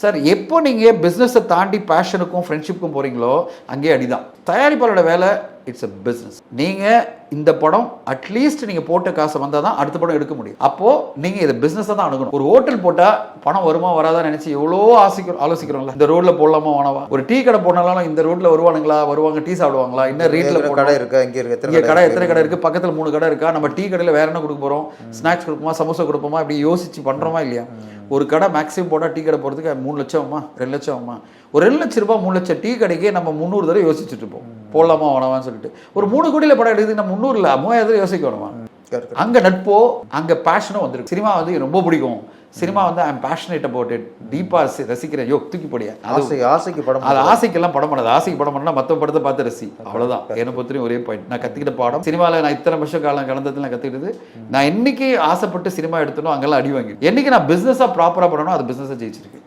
Sir எப்போ நீங்கள் பிஸ்னஸை தாண்டி பேஷனுக்கும் ஃப்ரெண்ட்ஷிப்புக்கும் போகிறீங்களோ அங்கேயே அடிதான். தயாரிப்பாளரோட வேலை இட்ஸ் a business. நீங்கள் இந்த படம் அட்லீஸ்ட் நீங்கள் போட்ட காசை வந்தால் தான் அடுத்த படம் எடுக்க முடியும். அப்போது நீங்கள் இதை பிஸ்னஸை தான் அணுகணும். ஒரு ஹோட்டல் போட்டால் பணம் வருமா வராதா நினச்சி எவ்வளோ ஆசிக்கிறோம் ஆலோசிக்கிறோம்ல. இந்த ரோட்டில் போடலாமா வேணாவா ஒரு டீ கடை போனாலும் இந்த ரோட்டில் வருவானுங்களா? வருவாங்க டீ சாப்பிடுவாங்களா? இன்னும் ரேட்டில் கடை இருக்கா? இங்க இருக்கு. இங்கே கடை எத்தனை கடை இருக்குது பக்கத்தில் மூணு கடை இருக்கா? நம்ம டீ கடையில் வேற என்ன கொடுக்க போகிறோம் ஸ்நாக்ஸ் கொடுப்போமா? சமோசா கொடுப்போமா? இப்படி யோசிச்சு பண்ணுறோமா இல்லையா? ஒரு கடை மேக்ஸிமம் போட்டால் டீ கடை போகிறதுக்கு மூணு லட்சம் ஆகுமா? ரெண்டு லட்சம் ஆகுமா? ஒரு ரெண்டு லட்ச ரூபாய் மூணு லட்சம் டீ கடைக்கே நம்ம முந்நூறு தடவை யோசிச்சுட்டு இருப்போம். போடலாமா வேணாமான்னு சொல்லிட்டு. ஒரு மூணு கோடியில் படம் எடுக்குது நம்ம முந்நூறு இல்லை மூவாயிரம் தடவை யோசிக்க வேணுமா. அங்க நட்போ அங்க பேஷனும் வந்துருக்கு. சினிமா வந்து ரொம்ப பிடிக்கும். சினிமா வந்து ஐம் பேஷனேட் அபவுட் இட் டீப்பா ரசிக்கிறேன். யோ தூக்கி போடியா? ஆசை ஆசைக்கு படம் அது ஆசைக்கெல்லாம் படம் பண்ணாது. ஆசைக்கு படம் பண்ணா மற்ற படத்தை பார்த்து ரசி. அவ்வளவுதான். என்னை பொறுத்தவரையும் ஒரே பாயிண்ட் நான் கத்துக்கிட்ட பாடம். சினிமாவில் நான் இத்தனை வருஷ காலம் கலந்ததில் நான் கத்துக்கிட்டது நான் என்னைக்கு ஆசைப்பட்டு சினிமா எடுத்தனோ அங்கெல்லாம் அடி வாங்கி என்னைக்கு நான் பிசினஸா ப்ராப்பரா பண்ணணும் அது பிசினஸா ஜெயிச்சிருக்கு.